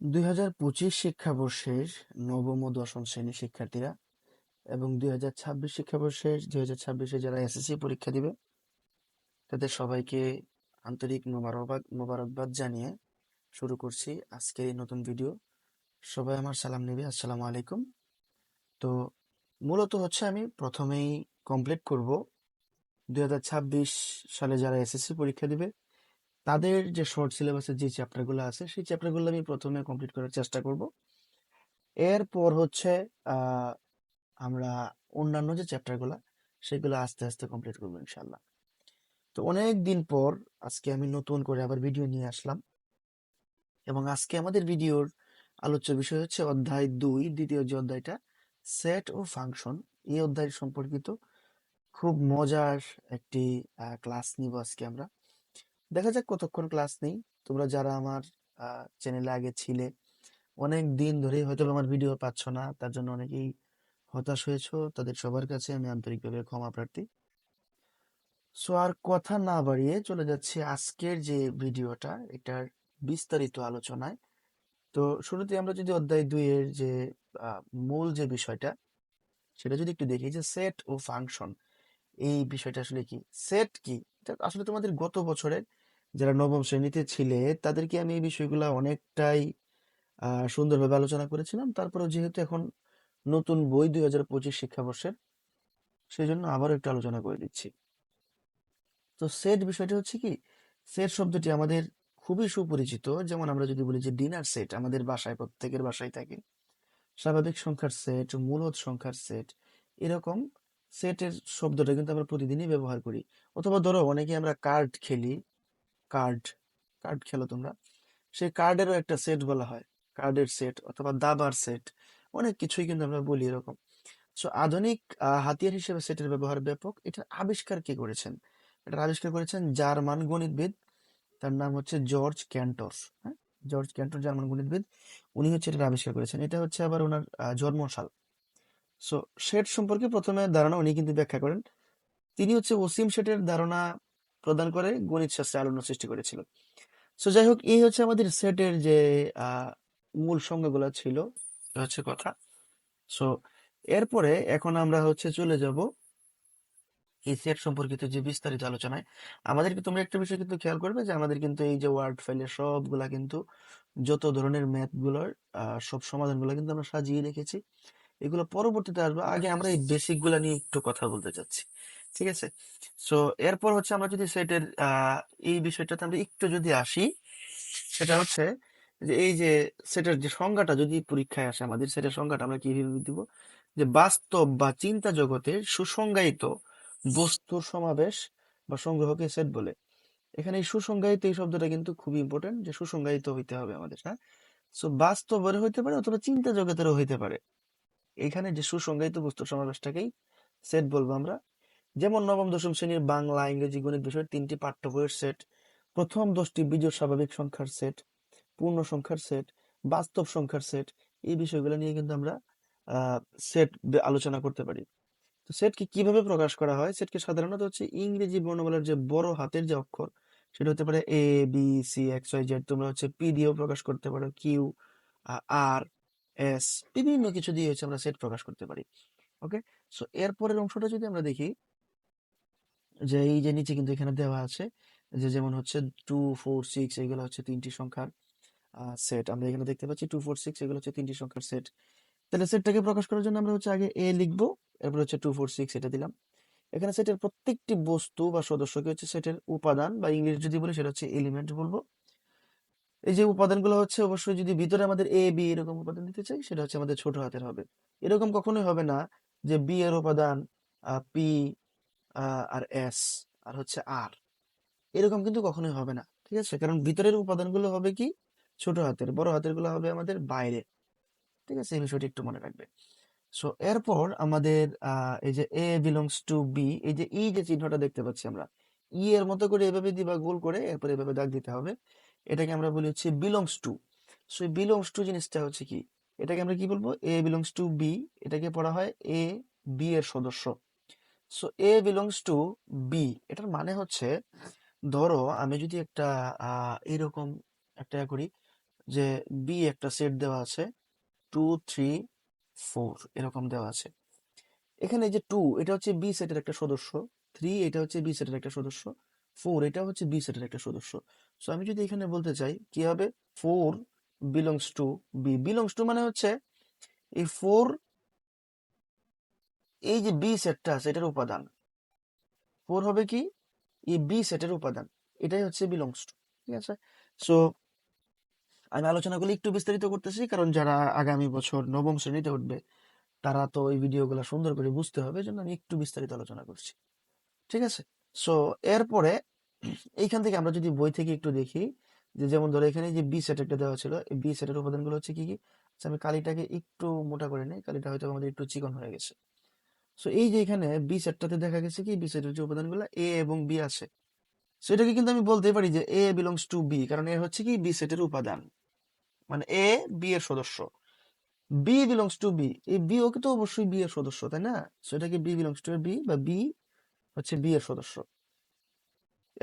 দুই হাজার পঁচিশ শিক্ষাবর্ষের নবম ও দশম শ্রেণির শিক্ষার্থীরা এবং দুই হাজার ছাব্বিশ শিক্ষাবর্ষের দুই হাজার ছাব্বিশে যারা এসএসসি পরীক্ষা দিবে, তাদের সবাইকে আন্তরিক মোবারকবাদ মোবারকবাদ জানিয়ে শুরু করছি আজকের এই নতুন ভিডিও। সবাই আমার সালাম নেবে, আসসালামু আলাইকুম। তো মূলত হচ্ছে আমি প্রথমেই কমপ্লিট করব। দুই হাজার ছাব্বিশ সালে যারা এসএসসি পরীক্ষা দিবে তাদের যে শর্ট সিলেবাসের যে চ্যাপ্টারগুলো আছে, সেই চ্যাপ্টারগুলো আমি প্রথমে কমপ্লিট করার চেষ্টা করব। এরপর হচ্ছে আমরা অন্যান্য যে চ্যাপ্টারগুলো সেগুলো আস্তে আস্তে কমপ্লিট করব ইনশাল্লাহ তো অনেক দিন পর আজকে আমি নতুন করে আবার ভিডিও নিয়ে আসলাম। এবং আজকে আমাদের ভিডিওর আলোচ্য বিষয় হচ্ছে অধ্যায় দুই, দ্বিতীয় যে অধ্যায়টা সেট ও ফাংশন এই অধ্যায় সম্পর্কিত খুব মজার একটি ক্লাস নিব আজকে আমরা। দেখা যাক কতক্ষণ ক্লাস নেই। তোমরা যারা আমার চ্যানেলে আগে ছিলে, অনেক দিন ধরেই হয়তো আমার ভিডিও পাচ্ছ না, তার জন্য অনেকেই হতাশ হয়েছো, তাদের সবার কাছে আমি আন্তরিকভাবে ক্ষমা প্রার্থী। সো আর কথা না বাড়িয়ে চলে যাচ্ছে আজকের যে ভিডিওটা এটার বিস্তারিত আলোচনায়। তো শুরুতে আমরা যদি অধ্যায় দুইয়ের যে মূল যে বিষয়টা, সেটা যদি একটু দেখি যে সেট ও ফাংশন এই বিষয়টা আসলে কি? সেট কি? এটা আসলে তোমাদের গত বছরের যারা নবম শ্রেণীতে ছিলে, তাদেরকে আমি এই বিষয়গুলো অনেকটাই সুন্দরভাবে আলোচনা করেছিলাম। তারপরে যেহেতু এখন নতুন বই দুই হাজার পঁচিশ শিক্ষাবর্ষের সেই জন্য আবারও একটু আলোচনা করে দিচ্ছি। তো সেট বিষয়টা হচ্ছে কি, সেট শব্দটি আমাদের খুবই সুপরিচিত। যেমন আমরা যদি বলি যে ডিনার সেট, আমাদের বাসায়, প্রত্যেকের বাসায় থাকে। স্বাভাবিক সংখ্যার সেট, মূলদ সংখ্যার সেট, এরকম সেটের শব্দটা কিন্তু আমরা প্রতিদিনই ব্যবহার করি। অথবা ধরো, অনেকে আমরা কার্ড খেলি কার্ড কার্ড খেলো তোমরা। সেই কার্ডেরও একটা সেট বলা হয় কার্ডের সেট অথবা দাবার সেট অনেক কিছুই কিন্তু আমরা বলি এরকম। সো আধুনিক হাতিয়ার হিসেবে সেটের ব্যবহার ব্যাপক। এটার আবিষ্কার কে করেছেন? এটার আবিষ্কার করেছেন জার্মান গণিতবিদ তার নাম হচ্ছে জর্জ ক্যান্টর হ্যাঁ? জর্জ ক্যান্টর জার্মান গণিতবিদ উনি হচ্ছে এটার আবিষ্কার করেছেন। এটা হচ্ছে আবার ওনার আহ, জন্মসাল। সো সেট সম্পর্কে প্রথমে ধারণা উনি কিন্তু ব্যাখ্যা করেন। তিনি হচ্ছে অসীম সেটের ধারণা প্রদান করে গণিত শাস্ত্রে আলোড়ন সৃষ্টি করেছিল। সো যাই হোক এই হচ্ছে আমাদের সেটের যে মূল সংজ্ঞাগুলো ছিল হচ্ছে কথা। সো এরপরে এখন আমরা হচ্ছে চলে যাব এই সেট সম্পর্কিত যে বিস্তারিত আলোচনায়। আমাদেরকে তোমরা একটা বিষয় কিন্তু খেয়াল করবে যে আমাদের কিন্তু এই যে ওয়ার্ড ফাইলের সবগুলা কিন্তু যত ধরনের ম্যাথগুলোর আহ, সব সমাধানগুলো কিন্তু আমরা সাজিয়ে রেখেছি। এগুলো পরবর্তীতে আসবে। আগে আমরা এই বেসিকগুলা নিয়ে একটু কথা বলতে চাচ্ছি। ঠিক আছে? সো এরপর হচ্ছে আমরা যদি সেটের এই বিষয়টাতে আমরা একটু যদি আসি সেটা হচ্ছে যে এই যে সেটের যে সংজ্ঞাটা যদি পরীক্ষায় আসে আমাদের সেটের সংজ্ঞাটা আমরা কীভাবে দিব? যে বাস্তব বা চিন্তা জগতে সুসংজ্ঞায়িত বস্তুর সমাবেশ বা সংগ্রহকে সেট বলে। এখানে এই সুসংজ্ঞায়িত এই শব্দটা কিন্তু খুবই ইম্পর্টেন্ট যে সুসংজ্ঞায়িত হইতে হবে আমাদের হ্যাঁ? সো বাস্তবের হইতে পারে অথবা চিন্তা জগতেরও হইতে পারে। এখানে যে সুসংজ্ঞায়িত বস্তু সমাবেশটাকেই সেট বলব আমরা। যেমন নবম, দশম শ্রেণির বাংলা, ইংরেজি, গণিত বিষয়ের তিনটি পাঠ্য বইয়ের সেট প্রথম দশটি বিজোড় স্বাভাবিক সংখ্যার সেট পূর্ণ সংখ্যার সেট বাস্তব সংখ্যার সেট এই বিষয়গুলো নিয়ে কিন্তু আমরা সেট আলোচনা করতে পারি। তো সেটকে কীভাবে প্রকাশ করা হয়? সেটকে সাধারণত হচ্ছে ইংরেজি বর্ণমালার যে বড় হাতের যে অক্ষর, সেটা হতে পারে A B C X Y Z তোমরা হচ্ছে পি দিয়েও প্রকাশ করতে পারো কিউ আর এস বিভিন্ন কিছু দিয়ে হচ্ছে আমরা সেট প্রকাশ করতে পারি ওকে সো এরপরের অংশটা যদি আমরা দেখি, যে এই যে নিচে কিন্তু এখানে দেওয়া আছে, যে যেমন হচ্ছে টু ফোর সিক্স এগুলো হচ্ছে তিনটি সংখ্যার সেট আমরা এখানে দেখতে পাচ্ছি টু ফোর সিক্স এগুলো হচ্ছে তিনটি সংখ্যার সেট তাহলে সেটটাকে প্রকাশ করার জন্য আমরা হচ্ছে আগে এ লিখব, এরপর হচ্ছে টু ফোর সিক্স এটা দিলাম। এখানে সেটের প্রত্যেকটি বস্তু বা সদস্যকে হচ্ছে সেটের উপাদান বা ইংরেজি যদি বলি সেটা হচ্ছে এলিমেন্ট বলব। এই যে উপাদানগুলো হচ্ছে অবশ্যই যদি ভিতরে আমাদের এ বি এরকম উপাদান দিতে চাই, সেটা হচ্ছে আমাদের ছোট হাতের হবে। এরকম কখনোই হবে না যে বি এর উপাদান পি আর এস আর হচ্ছে আর এরকম কিন্তু কখনোই হবে না, ঠিক আছে? কারণ ভিতরের উপাদানগুলো হবে কি? ছোট হাতের, বড় হাতেরগুলো হবে আমাদের বাইরে। ঠিক আছে? এই বিষয়টি একটু মনে রাখবে। সো এরপর আমাদের এই যে এ বিলংস টু বি এই যে ই যে চিহ্নটা দেখতে পাচ্ছি আমরা ই এর মতো করে এভাবে দিবা, গোল করে, এরপর এভাবে দাগ দিতে হবে। এটাকে আমরা বলি হচ্ছে belongs to so belongs to জিনিসটা হচ্ছে কি? এটাকে আমরা কি বলব? এ বিলংস টু বি এটাকে পড়া হয় এ বি এর সদস্য। So A belongs to B এটার মানে হচ্ছে, ধরো আমি যদি একটা এরকম একটা করি যে বি একটা সেট দেওয়া আছে টু থ্রি ফোর এরকম দেওয়া আছে। এখানে যে টু এটা হচ্ছে বি সেটের একটা সদস্য। থ্রি এটা হচ্ছে বি সেটের একটা সদস্য। ফোর এটা হচ্ছে বি সেটের একটা সদস্য। সো আমি যদি এখানে বলতে চাই, কি হবে? Four belongs to B belongs to মানে হচ্ছে, এই ফোর এই যে বি সেটটা আছে, এটার উপাদান। ফোর হবে কি? এই বি সেটের উপাদান। এটাই হচ্ছে বিলংস টু ঠিক আছে? সো আমি আলোচনাগুলো একটু বিস্তারিত করতেছি, কারণ যারা আগামী বছর নবম শ্রেণীতে উঠবে, তারা তো এই ভিডিওগুলো সুন্দর করে বুঝতে হবে জন্য আমি একটু বিস্তারিত আলোচনা করছি। ঠিক আছে? সো এরপরে এইখান থেকে আমরা যদি বই থেকে একটু দেখি যে যেমন ধরো এখানে যে বি সেট একটা দেওয়া ছিল এই বি সেটের উপাদানগুলো হচ্ছে কি কি? আচ্ছা, আমি কালিটাকে একটু মোটা করে নিই কালিটা হয়তো আমাদের একটু চিকন হয়ে গেছে। সো এই যে এখানে বি সেটটাতে দেখা গেছে কি বি সেটের যে উপাদানগুলো এ এবং বি আছে। সো এটাকে কিন্তু আমি বলতে পারি যে এ বিলংস টু বি কারণ এ হচ্ছে কি বি সেটের উপাদান। মানে এ বি এর সদস্য। বি বিলংস টু বি এই বি ওকে তো অবশ্যই বি এর সদস্য তাই না? সো এটাকে বি বিলংস টু বি বা বি হচ্ছে বি এর সদস্য।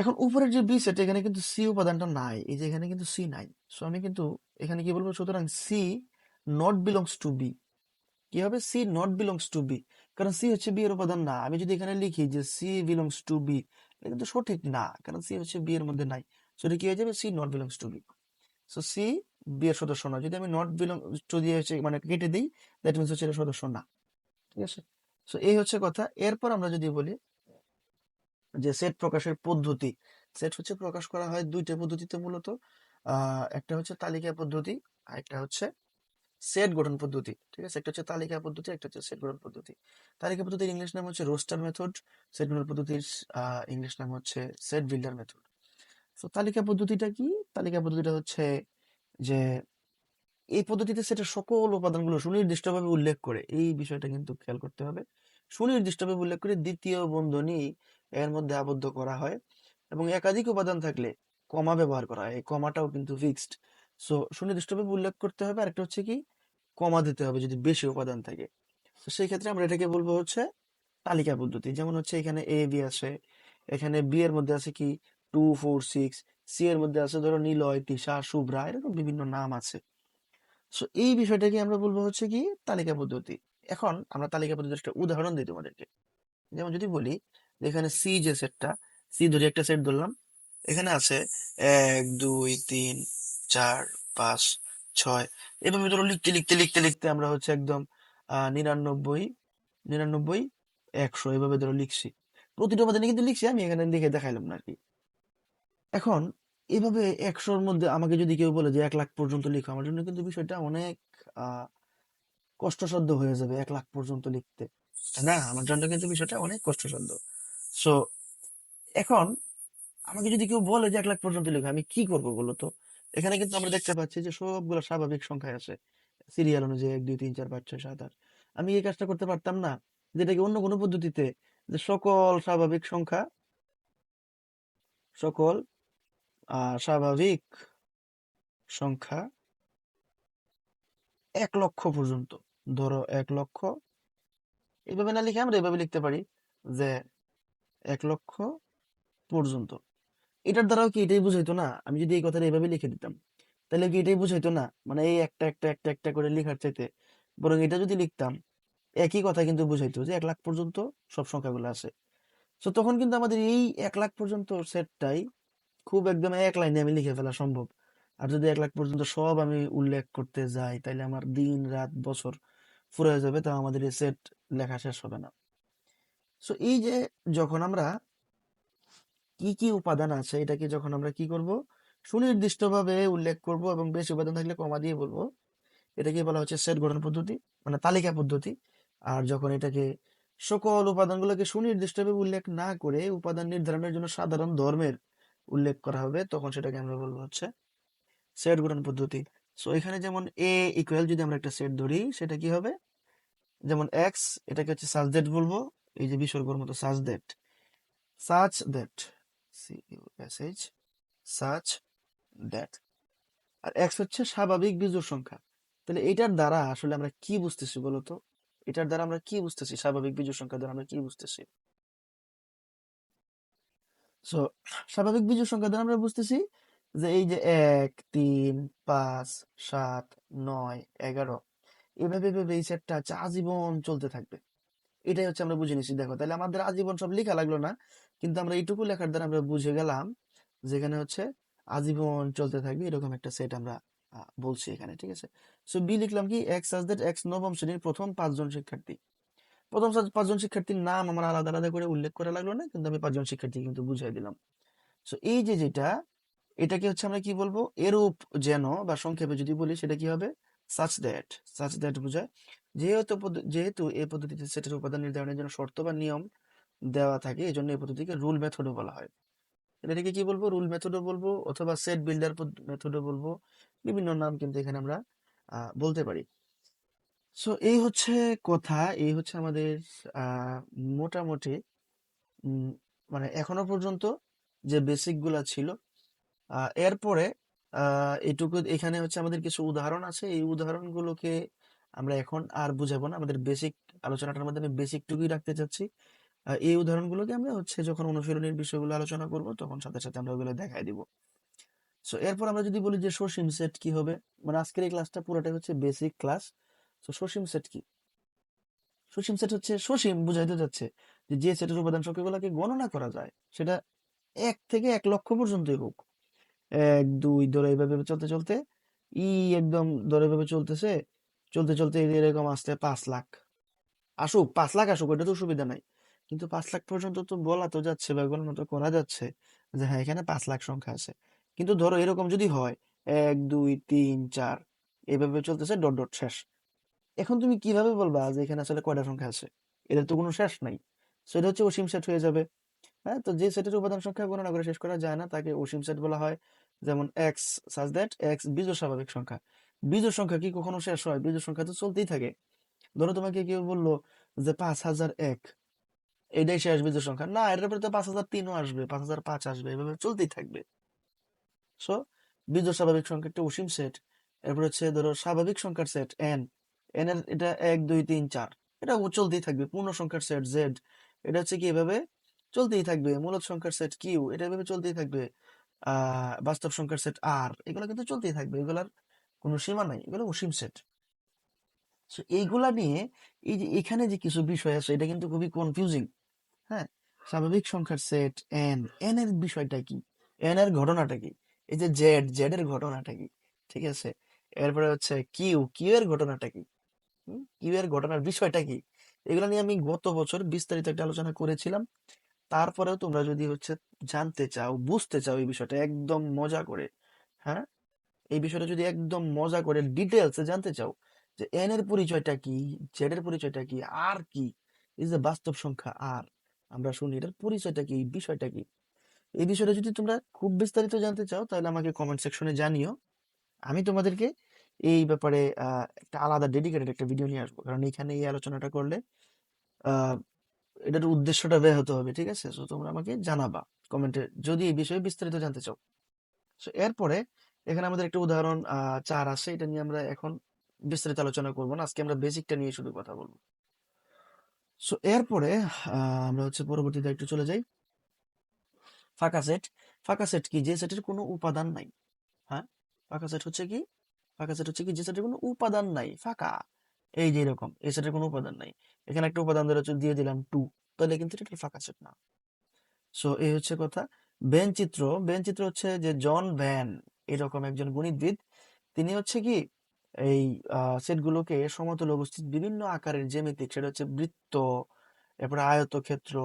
এখন উপরের যে বি সেট এখানে কিন্তু সি উপাদানটা নাই, এই যে এখানে কিন্তু সি নাই। সো আমি কিন্তু এখানে কি বলব? সুতরাং C not belongs to B কি হবে? C not belongs to B কারণ সি হচ্ছে বি এর উপাদান না। আমি যদি এখানে লিখি যে সি বিলংস টু বি এটা কিন্তু সঠিক না। কারণ সি হচ্ছে বি এর মধ্যে নাই। সো এটা কি হয়ে যাবে? C not belongs to B so C B এর সদস্য না যদি আমি নট বিলং টু দিয়ে হচ্ছে মানে কেটে দিই দ্যাট মিনস হচ্ছে এটা সদস্য না। ঠিক আছে? সো এই হচ্ছে কথা। এরপর আমরা যদি বলি যে সেট প্রকাশের পদ্ধতি। সেট হচ্ছে প্রকাশ করা হয় দুইটা পদ্ধতিতে মূলত। একটা হচ্ছে তালিকা পদ্ধতি আর একটা হচ্ছে সেট গঠন পদ্ধতি, ঠিক আছে? একটা হচ্ছে তালিকা পদ্ধতি, একটা হচ্ছে সেট গঠন পদ্ধতি। তালিকা পদ্ধতির ইংলিশ নাম হচ্ছে রোস্টার মেথড সেট গঠন পদ্ধতির ইংলিশ নাম হচ্ছে সেট বিল্ডার মেথড তো তালিকা পদ্ধতিটা কি? তালিকা পদ্ধতিটা হচ্ছে যে এই পদ্ধতিতে সেটের সকল উপাদানগুলো সুনির্দিষ্টভাবে উল্লেখ করে, এই বিষয়টা কিন্তু খেয়াল করতে হবে। সুনির্দিষ্টভাবে উল্লেখ করে দ্বিতীয় বন্ধনী এর মধ্যে আবদ্ধ করা হয় এবং একাধিক উপাদান থাকলে কমা ব্যবহার করা হয়। এই কমাটাও কিন্তু ফিক্সড সো সুনির্দিষ্টভাবে উল্লেখ করতে হবে। আরেকটা হচ্ছে কি, কমা দিতে হবে যদি বেশি উপাদান থাকে। তো সেই ক্ষেত্রে আমরা এটাকে বলব হচ্ছে তালিকা পদ্ধতি। যেমন হচ্ছে এখানে এ বি আছে। এখানে বি এর মধ্যে আছে কি টু ফোর সিক্স সি এর মধ্যে আছে ধরো নিলয়, তিশা, শুভ্রা, এরকম বিভিন্ন নাম আছে। সো এই বিষয়টাকে আমরা বলব হচ্ছে কি, তালিকা পদ্ধতি। এখন আমরা তালিকা পদ্ধতির একটা উদাহরণ দিই তোমাদেরকে। যেমন যদি বলি এখানে সি যে সেটটা সি ধরে একটা সেট ধরলাম, এখানে আছে এক, দুই, তিন, চার, পাঁচ, ছয়। এভাবে ধরো লিখতে লিখতে লিখতে লিখতে আমরা হচ্ছে একদম নিরানব্বই নিরানব্বই, একশো এভাবে ধরো লিখছি। প্রতিটা উপাদানে কিন্তু লিখছি, আমি এখানে লিখে দেখাইলাম না আর কি এখন এভাবে একশোর মধ্যে আমাকে যদি কেউ বলে যে এক লাখ পর্যন্ত লিখো, আমার জন্য কিন্তু বিষয়টা অনেক কষ্টসাধ্য হয়ে যাবে এক লাখ পর্যন্ত লিখতে। না, আমার জন্য কিন্তু বিষয়টা অনেক কষ্টসাধ্য। সো এখন আমাকে যদি কেউ বলে যে এক লাখ পর্যন্ত লিখো, আমি কি করব বলো তো? এখানে কিন্তু আমরা দেখতে পাচ্ছি যে সবগুলো স্বাভাবিক সংখ্যায় আছে। সিরিয়াল অনুযায়ী এক, দুই, তিন, চার, পাঁচ, ছয়, সাত, আট। আমি এই কাজটা করতে পারতাম না। যেটাকে অন্য কোনো পদ্ধতিতে যে সকল স্বাভাবিক সংখ্যা, সকল স্বাভাবিক সংখ্যা এক লক্ষ পর্যন্ত। ধরো এক লক্ষ। এইভাবে না লিখে আমরা এভাবে লিখতে পারি যে এক লক্ষ পর্যন্ত। এটার দ্বারাও কি এটাই বুঝাইতো না? আমি যদি এই কথাটা এইভাবে লিখে দিতাম, তাহলে কি এটাই বুঝাইতো না? মানে এই একটা একটা একটা একটা করে লেখার চাইতে। বরং এটা যদি লিখতাম, একই কথা কিন্তু বুঝাইতো যে এক লাখ পর্যন্ত সব সংখ্যাগুলো আছে। তো তখন কিন্তু আমাদের এই এক লাখ পর্যন্ত সেটটাই খুব একদম এক লাইনে আমি লিখে ফেলা সম্ভব। আর যদি এক লাখ পর্যন্ত সব আমি উল্লেখ করতে যাই, তাহলে আমার দিন, রাত, বছর ফুরে যাবে, তাও আমাদের এই সেট লেখা শেষ হবে না। সো এই যে যখন আমরা কি কি উপাদান আছে, এটাকে যখন আমরা কি করব? সুনির্দিষ্টভাবে উল্লেখ করব এবং বেশি উপাদান থাকলে কমা দিয়ে বলব। এটাকে বলা হচ্ছে সেট গঠন পদ্ধতি মানে তালিকা পদ্ধতি। আর যখন এটাকে সকল উপাদানগুলোকে সুনির্দিষ্টভাবে উল্লেখ না করে উপাদান নির্ধারণের জন্য সাধারণ ধর্মের উল্লেখ করা হবে, তখন সেটাকে আমরা বলব হচ্ছে সেট গঠন পদ্ধতি। সো এখানে যেমন এ ইকুয়াল যদি আমরা একটা সেট ধরি, সেটা কি হবে? যেমন এক্স এটাকে হচ্ছে দ্যাট বলব। এই যে বিসর্গর মতো such that such that C such that R X হচ্ছে স্বাভাবিক বিজোড় সংখ্যা। তাহলে এটার দ্বারা আসলে আমরা কি বুঝতেছি বলতো? এটার দ্বারা আমরা কি বুঝতেছি? স্বাভাবিক বিজোড় সংখ্যা দ্বারা আমরা কি বুঝতেছি? সো স্বাভাবিক বিজোড় সংখ্যা দ্বারা আমরা বুঝতেছি যে এই যে এক, তিন, পাঁচ, সাত, নয়, এগারো, এভাবে এভাবে এই সেটটা আজীবন চলতে থাকবে। এটাই হচ্ছে আমরা বুঝে নিচ্ছি দেখো, তাহলে আমাদের আজীবন সব লেখা লাগল না, কিন্তু আমরা এইটুকু লেখার দ্বারা আমরা বুঝে গেলাম যেখানে হচ্ছে আজীবন চলতে থাকবে, এরকম একটা সেট আমরা বলছি এখানে, ঠিক আছে? সো বি লিখলাম কি? এক্স সাজ দ্যাট এক্স নবম শ্রেণির প্রথম পাঁচজন শিক্ষার্থী। প্রথম পাঁচজন শিক্ষার্থীর নাম আমার আলাদা আলাদা করে উল্লেখ করা লাগল না, কিন্তু আমি পাঁচজন শিক্ষার্থী কিন্তু বুঝাই দিলাম। সো এই যে যেটা, এটাকে হচ্ছে আমরা কি বলব? এরূপ যেন বা সংক্ষেপে যদি বলি, সেটা কি হবে? সাচ দ্যাট সাচ দ্যাট বোঝায়। যেহেতু যেহেতু এই পদ্ধতিতে সেটের উপাদান নির্ধারণের জন্য শর্ত বা নিয়ম দেওয়া থাকে এই জন্য এই পদ্ধতিকে রুল মেথডও বলা হয়। এটাকে কি বলব? রুল মেথডও বলব অথবা সেট বিল্ডার মেথডও বলব। বিভিন্ন নাম কিন্তু এখানে আমরা বলতে পারি। সো এই হচ্ছে কথা, এই হচ্ছে আমাদের মোটামুটি মানে এখনও পর্যন্ত যে বেসিকগুলা ছিল। এরপরে এটুকু, এখানে হচ্ছে আমাদের কিছু উদাহরণ আছে। এই উদাহরণগুলোকে আমরা এখন আর বুঝাবো না। আমাদের বেসিক আলোচনাটার মধ্যে আমি বেসিক টুকুই রাখতে চাচ্ছি। এই উদাহরণগুলোকে আমরা হচ্ছে যখন অনুশীলনের বিষয়গুলো আলোচনা করব, তখন সাথে সাথে আমরা ওগুলো দেখাই দিব। সো এরপর আমরা যদি বলি যে সসীম সেট কি হবে মানে আজকের এই ক্লাসটা পুরোটাই হচ্ছে বেসিক ক্লাস তো সসীম সেট কি? সসীম সেট হচ্ছে, সসীম বুঝাইতে যাচ্ছে যে যে সেটের উপাদান সংখ্যাগুলোকে গণনা করা যায়, সেটা এক থেকে এক লক্ষ পর্যন্তই হোক। এক, দুই, ধরে এইভাবে চলতে চলতে, ই একদম ধরে এভাবে চলতেছে চলতে চলতে এরকম আসতে পাঁচ লাখ। আসুক, পাঁচ লাখ আসুক ওটা তো সুবিধা নাই। কিন্তু পাঁচ লাখ পর্যন্ত তো বলা তো যাচ্ছে বা গণনা তো করা যাচ্ছে যে হ্যাঁ এখানে পাঁচ লাখ সংখ্যা আছে। কিন্তু ধরো এরকম যদি হয়, এক, দুই, তিন, চার, এভাবে চলতেছে, ডট ডট, শেষ। এখন তুমি কীভাবে বলবা যে, এখানে আসলে কয়টা সংখ্যা আছে? এদের তো কোনো শেষ নাই। সেটা হচ্ছে অসীম সেট হয়ে যাবে। হ্যাঁ তো যে সেটের উপাদান সংখ্যা গণনা করে শেষ করা যায় না, তাকে অসীম সেট বলা হয়। যেমন এক্স সাজ দ্যাট এক্স বিজোড় স্বাভাবিক সংখ্যা। বিজোড় সংখ্যা কি কখনো শেষ হয়? বিজোড় সংখ্যা তো চলতেই থাকে। ধরো তোমাকে কেউ বলল যে পাঁচ হাজার এক, এটাই শেষ বিজোড় সংখ্যা। না, এটার পরে তো পাঁচ হাজার তিনও আসবে, পাঁচ হাজার পাঁচ আসবে, এভাবে চলতেই থাকবে। সো বিজোড় স্বাভাবিক সংখ্যা একটা অসীম সেট এরপর হচ্ছে ধরো স্বাভাবিক সংখ্যার সেট এন এন এর এটা এক, দুই, তিন, চার। এটা চলতেই থাকবে, পূর্ণ সংখ্যার সেট জেড এটা হচ্ছে কি এভাবে চলতেই থাকবে, মূলত সংখ্যার সেট কিউ এটা এভাবে চলতেই থাকবে বাস্তব সংখ্যার সেট আর এগুলো কিন্তু চলতেই থাকবে, এগুলার কোনো সীমা নাই, এগুলো অসীম সেট সো এইগুলা নিয়ে এই যে এখানে যে কিছু বিষয় আছে, এটা কিন্তু খুবই কনফিউজিং হ্যাঁ? স্বাভাবিক সংখ্যার সেট এন এন এর বিষয়টা কি? এন এর ঘটনাটা কি? এই যে জেড জেড এর ঘটনাটা কি? ঠিক আছে? এরপরে হচ্ছে কিউ কিউ এর ঘটনাটা কি? কিউ এর ঘটনার বিষয়টা কি? এগুলো নিয়ে আমি গত বছর বিস্তারিত একটা আলোচনা করেছিলাম। তারপরেও তোমরা যদি হচ্ছে জানতে চাও, বুঝতে চাও এই বিষয়টা, একদম মজা করে হ্যাঁ? এই বিষয়টা যদি একদম মজা করে ডিটেলসে জানতে চাও, যে এন এর পরিচয়টা কি জেড এর পরিচয়টা কি আর কি, এই যে বাস্তব সংখ্যা আর আমরা শুনি এটার পরিচয়টা কি বিষয়টা কি? এই বিষয়টা যদি তোমরা খুব বিস্তারিত জানতে চাও, তাহলে আমাকে কমেন্ট সেকশনে জানিও। আমি তোমাদেরকে এই ব্যাপারে একটা আলাদা ডেডিকেটেড একটা ভিডিও নিয়ে আসব। কারণ এখানে এই আলোচনাটা করলে এটার উদ্দেশ্যটা ব্যাহত হবে, ঠিক আছে? তো তোমরা আমাকে জানাবা কমেন্টে যদি এই বিষয়ে বিস্তারিত জানতে চাও। তো এরপরে এখানে আমাদের একটা উদাহরণ চার আছে। এটা নিয়ে আমরা এখন বিস্তারিত আলোচনা করব না। আজকে আমরা বেসিকটা নিয়ে শুধু কথা বলব। সো এরপরে আমরা হচ্ছে পরবর্তীতে একটু চলে যাই। ফাঁকা সেট ফাঁকা সেট কি? যে সেটের কোনো উপাদান নাই। হ্যাঁ? ফাঁকা সেট হচ্ছে কি? ফাঁকা সেট হচ্ছে কি? যে সেটের কোনো উপাদান নাই। ফাঁকা। এই যে এরকম, এই সেটের কোনো উপাদান নাই। এখানে একটা উপাদান ধরে দিয়ে দিলাম টু তাহলে কিন্তু এটা ফাঁকা সেট না। সো এই হচ্ছে কথা। ভ্যান চিত্র চিত্র হচ্ছে যে জন ভ্যান। এরকম একজন গণিতবিদ। তিনি হচ্ছে কি, এই সেটগুলোকে সমতল অবস্থিত বিভিন্ন আকারের জ্যামিতিক, সেটা হচ্ছে বৃত্ত, এরপরে আয়তক্ষেত্র,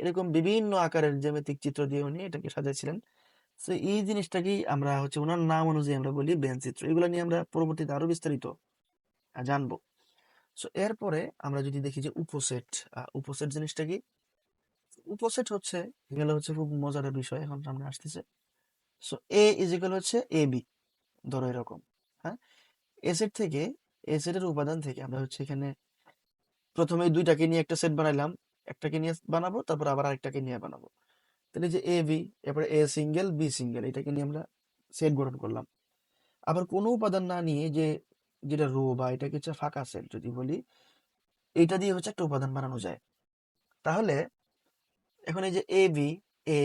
এরকম বিভিন্ন আকারের জ্যামিতিক চিত্র দিয়ে উনি এটাকে সাজাইছিলেন। তো এই জিনিসটাকেই আমরা হচ্ছে ওনার নাম অনুযায়ী আমরা বলি ভ্যান চিত্র এগুলো নিয়ে আমরা পরবর্তীতে আরও বিস্তারিত জানব। সো, এরপরে আমরা যদি দেখি যে উপসেট উপসেট জিনিসটা কি? উপসেট হচ্ছে, এগুলো হচ্ছে খুব মজার বিষয়, এখন সামনে আসতেছে। সো এ ইজ ইকুয়াল হচ্ছে এ বি ধরো এরকম হ্যাঁ? এ সেট থেকে এ সেটের উপাদান থেকে আমরা হচ্ছে এখানে প্রথমে দুইটাকে নিয়ে একটা সেট বানাইলাম, একটাকে নিয়ে বানাবো, তারপর আবার আরেকটাকে নিয়ে বানাবো। তাহলে যে এ বি এরপরে এ সিঙ্গেল বি সিঙ্গেল এটাকে নিয়ে আমরা সেট গঠন করলাম। আবার কোনো উপাদান না নিয়ে যে, যেটা রো বা এটাকে হচ্ছে ফাঁকা সেট যদি বলি, এটা দিয়ে হচ্ছে একটা উপাদান বানানো যায়। তাহলে এখন এই যে এ বি এ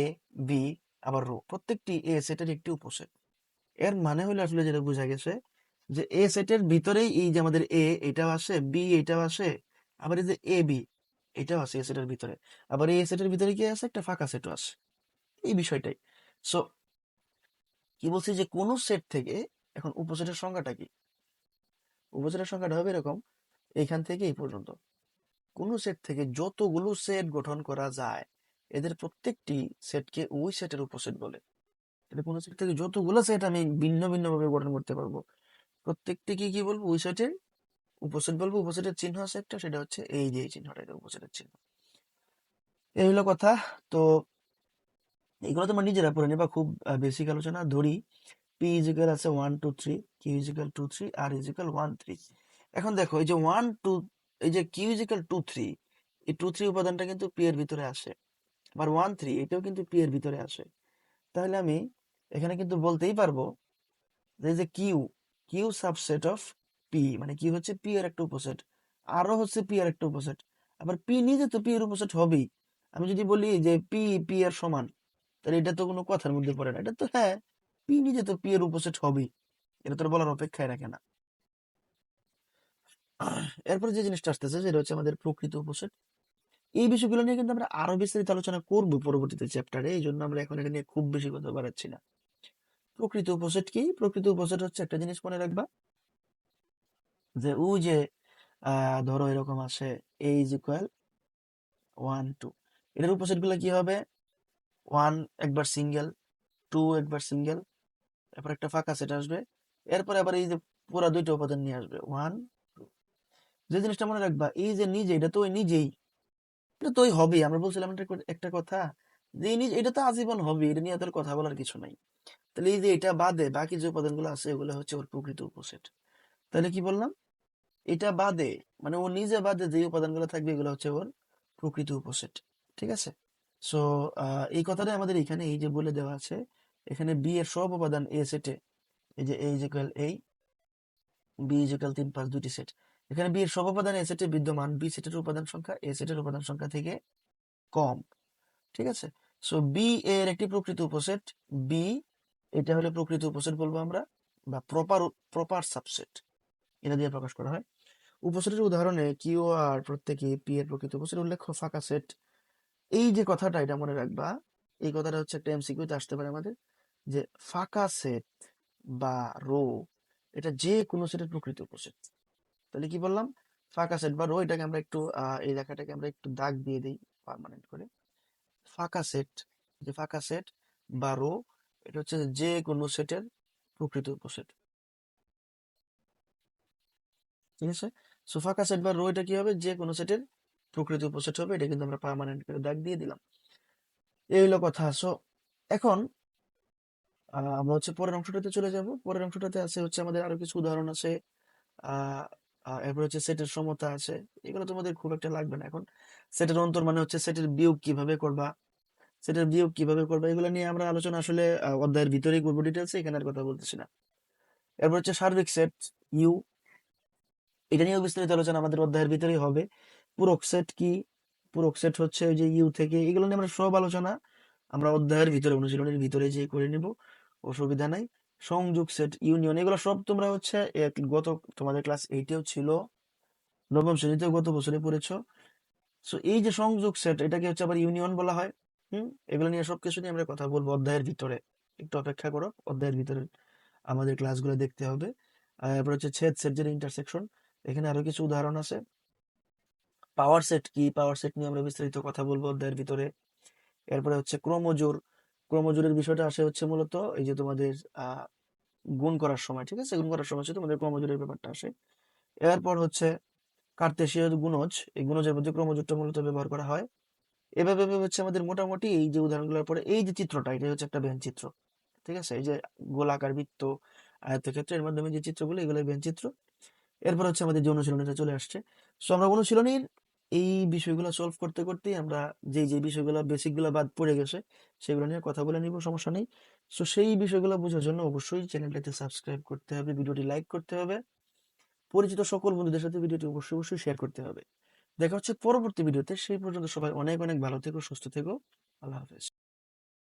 বি আবার রো। প্রত্যেকটি এ সেটের একটি উপসেট। এর মানে হলো আসলে যেটা বোঝা গেছে যে এ সেটের ভিতরেই এই যে আমাদের এ এটাও আসে বি এটাও আসে, আবার এই যে এ বি এটাও আছে এ সেটের ভিতরে। আবার এই সেটের ভিতরে কি আছে একটা ফাঁকা সেটও আছে এই বিষয়টাই। সো কি বলছি যে কোন সেট থেকে এখন উপসেটের সংখ্যাটা কি? উপসেটের সংখ্যাটা হবে এরকম এইখান থেকে এই পর্যন্ত। কোন সেট থেকে যতগুলো সেট গঠন করা যায় এদের প্রত্যেকটি সেটকে ওই সেটের উপসেট বলে। এটা কোন সেট থেকে যতগুলো সেট আমি ভিন্ন ভিন্ন ভাবে গঠন করতে পারব, প্রত্যেকটিকে কি বলব? ওই সেটের উপসেট বলব? উপসেটের চিহ্ন আছে একটা, সেটা হচ্ছে এই যে চিহ্নটা, এটা উপসেটের চিহ্ন। এই হলো কথা। তো এগুলো তোমরা নিজেরা পড়ে নেবা, খুব বেসিক আলোচনা। ধরি পি ইজিক্যাল আছে one two three Q is equal two three R is equal one three এখন দেখো, এই যে ওয়ান টু এই যে Q is equal two three এই টু থ্রি উপাদানটা কিন্তু পি এর ভিতরে আসে। আবার ওয়ান থ্রি এটাও কিন্তু পি এর ভিতরে আসে। তাহলে আমি এখানে কিন্তু বলতেই পারব যে যে Q Q subset of P মানে কি হচ্ছে পি এর একটা উপসেট আরও হচ্ছে পি এর একটা উপসেট। আবার পি নিজে তো পি এর উপসেট হবেই। আমি যদি বলি যে পি পি এর সমান, তাহলে এটা তো কোনো কথার মধ্যে পড়ে না। এটা তো হ্যাঁ পি নিজে তো পি এর উপসেট হবেই। এটা তোর বলার অপেক্ষায় রাখে না। এরপর যে জিনিসটা আসতেছে, সেটা হচ্ছে আমাদের প্রকৃত উপসেট। এই বিষয়গুলো নিয়ে কিন্তু আমরা আরও বিস্তারিত আলোচনা করব পরবর্তীতে চ্যাপ্টারে এই জন্য আমরা এখন এটা নিয়ে খুব বেশি কথা বাড়াচ্ছি না। প্রকৃত উপসেট কি? প্রকৃত উপসেট হচ্ছে একটা জিনিস মনে রাখবা, যে ও যে ধরো এরকম আসে A is equal one two এটার উপসেটগুলো কি হবে? ওয়ান একবার সিঙ্গেল টু একবার সিঙ্গেল এরপর একটা ফাঁকা সেট আসবে, এরপরে আবার এই যে পুরা দুইটা উপাদান নিয়ে আসবে। ওয়ান যে জিনিসটা মনে রাখবা, এই যে নিজে, এটা তো ওই নিজেই। এটা তো ওই হবেই। আমরা বলছিলাম একটা কথা যে, এই এটা তো আজীবন হবে, এটা নিয়ে তোর কথা বলার কিছু নাই। তাহলে এই যে, এটা বাদে বাকি যে উপাদানগুলো আছে এগুলো হচ্ছে ওর প্রকৃত উপসেট তাহলে কি বললাম? এটা বাদে মানে ও নিজে বাদে যে উপাদানগুলো থাকবে, এগুলো হচ্ছে ওর প্রকৃত উপসেট ঠিক আছে? সো এই কথাটা আমাদের এখানে এই যে বলে দেওয়া আছে, এখানে বি এর সব উপাদান এ সেটে এই যে এ ইকুয়াল এই বি ইকুয়াল তিন পাঁচ দুটি সেট এখানে বি এর সব উপাদান এ সেটে বিদ্যমান বি সেটের উপাদান সংখ্যা এ সেটের উপাদান সংখ্যা থেকে কম, ঠিক আছে? সো বি এর একটি প্রকৃত উপসেট বি এটা হলো প্রকৃত উপসেট বলব আমরা, বা প্রপার প্রপার সাবসেট এটা দিয়ে প্রকাশ করা হয়। উপসেটের উদাহরণে কিউ আর প্রত্যেকে পি এর প্রকৃত উপসেট উল্লেখ্য ফাঁকা সেট। এই যে কথাটা, এটা মনে রাখবা, এই কথাটা হচ্ছে একটা এমসিকিউতে আসতে পারে আমাদের, যে ফাঁকা সেট বা রো এটা যে কোনো সেটের প্রকৃত উপসেট। তাহলে কি বললাম? ফাঁকা সেট বা রো এটাকে আমরা একটু এই লেখাটাকে আমরা একটু দাগ দিয়ে দিই পার্মানেন্ট করে। ফাঁকা সেট যে ফাঁকা সেট বা রো এটা হচ্ছে যে কোনো সেটের প্রকৃত উপসেট ঠিক আছে? সো ফাঁকা সেট বা রো এটা কি হবে? যে কোনো সেটের প্রকৃত উপসেট হবে। এটা কিন্তু আমরা পার্মানেন্ট করে দাগ দিয়ে দিলাম। এই হলো কথা। সো এখন আমরা হচ্ছে পরের অংশটাতে চলে যাব। পরের অংশটাতে আছে হচ্ছে আমাদের আরও কিছু উদাহরণ আছে। এরপর হচ্ছে সেটের সমতা আছে। এগুলো তোমাদের খুব একটা লাগবে না। এখন সেটের অন্তর মানে হচ্ছে সেটের বিয়োগ কীভাবে করবা? সেটের বিয়োগ কীভাবে করবা? এগুলো নিয়ে আমরা আলোচনা আসলে অধ্যায়ের ভিতরেই করব ডিটেলসে এখানে আর কথা বলতেছি না। এরপর হচ্ছে সার্বিক সেট ইউ এটা নিয়েও বিস্তারিত আলোচনা আমাদের অধ্যায়ের ভিতরেই হবে। পূরক সেট কি? পূরক সেট হচ্ছে ওই যে ইউ থেকে, এগুলো নিয়ে আমরা সব আলোচনা আমরা অধ্যায়ের ভিতরে অনুশীলনের ভিতরে যে করে নিব। অসুবিধা নাই। সংযোগ সেট ইউনিয়ন এগুলো সব তোমরা হচ্ছে গত তোমাদের ক্লাস এইটেও ছিল, নবম শ্রেণীতেও গত বছরে পড়েছো। সো এই যে সংযোগ সেট এটাকে হচ্ছে আবার ইউনিয়ন বলা হয়। হুম? এগুলো নিয়ে সবকিছু নিয়ে আমরা কথা বলব অধ্যায়ের ভিতরে। একটু অপেক্ষা করো, অধ্যায়ের ভিতরে আমাদের ক্লাসগুলো দেখতে হবে। এরপর হচ্ছে ছেদ সেট যেটা ইন্টারসেকশন এখানে আরও কিছু উদাহরণ আছে। পাওয়ার সেট কি? পাওয়ার সেট নিয়ে আমরা বিস্তারিত কথা বলব অধ্যায়ের ভিতরে। এরপরে হচ্ছে ক্রোমোজোর ক্রোমোজোরের বিষয়টা আসে হচ্ছে মূলত এই যে তোমাদের গুণ করার সময়, ঠিক আছে? গুণ করার সময় হচ্ছে তোমাদের ক্রোমোজোরের ব্যাপারটা আসে। এরপর হচ্ছে কার্তেশীয় গুণজ, এই গুণজের মধ্যে ক্রোমোজোরটা মূলত ব্যবহার করা হয়। এভাবে হচ্ছে আমাদের মোটামুটি এই যে উদাহরণগুলোর পরে এই যে চিত্রটা এটা হচ্ছে একটা ব্যান চিত্র, ঠিক আছে? এই যে গোলাকার বৃত্ত আয়তক্ষেত্র এর মাধ্যমে যে চিত্রগুলো এগুলো ব্যান চিত্র। এরপর হচ্ছে আমাদের যে অনুশীলনীটা চলে আসছে। সো আমরা অনুশীলনীর এই বিষয়গুলো সলভ করতে, করতেই আমরা যে যে বিষয়গুলো বেসিকগুলো বাদ পড়ে গেছে, সেগুলো নিয়ে কথা বলে নিব, সমস্যা নেই। সো সেই বিষয়গুলো বোঝার জন্য অবশ্যই চ্যানেলটাতে সাবস্ক্রাইব করতে হবে ভিডিওটি লাইক করতে হবে। পরিচিত সকল বন্ধুদের সাথে ভিডিওটি অবশ্যই অবশ্যই শেয়ার করতে হবে। দেখা হচ্ছে পরবর্তী ভিডিওতে সেই পর্যন্ত সবাই অনেক অনেক ভালো থেকো, সুস্থ থেকো। আল্লাহ হাফেজ।